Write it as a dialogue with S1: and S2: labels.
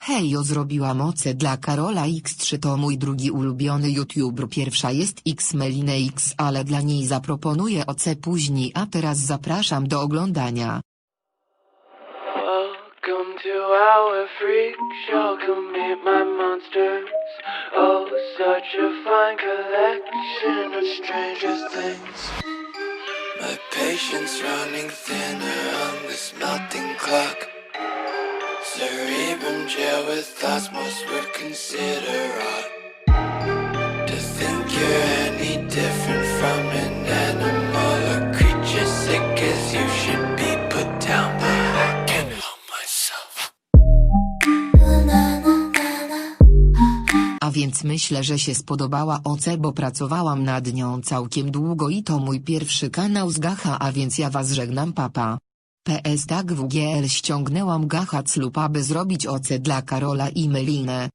S1: Hejo zrobiłam oce dla Karola X3 to mój drugi ulubiony youtuber pierwsza jest X Meline X ale dla niej zaproponuję oce później a teraz zapraszam do oglądania.
S2: Welcome to our freak show. Come meet my monsters. Oh, such a fine collection of stranger things. My patience running thinner on this melting clock. Jail with consider odd. To think you're any different from an animal creature sick as you should be put down, but I help myself.
S1: A więc myślę, że się spodobała OC, bo pracowałam nad nią całkiem długo i to mój pierwszy kanał z Gacha, a więc ja was żegnam papa. PS tak WGL ściągnęłam Gacha lub aby zrobić OC dla Karola i Melinę.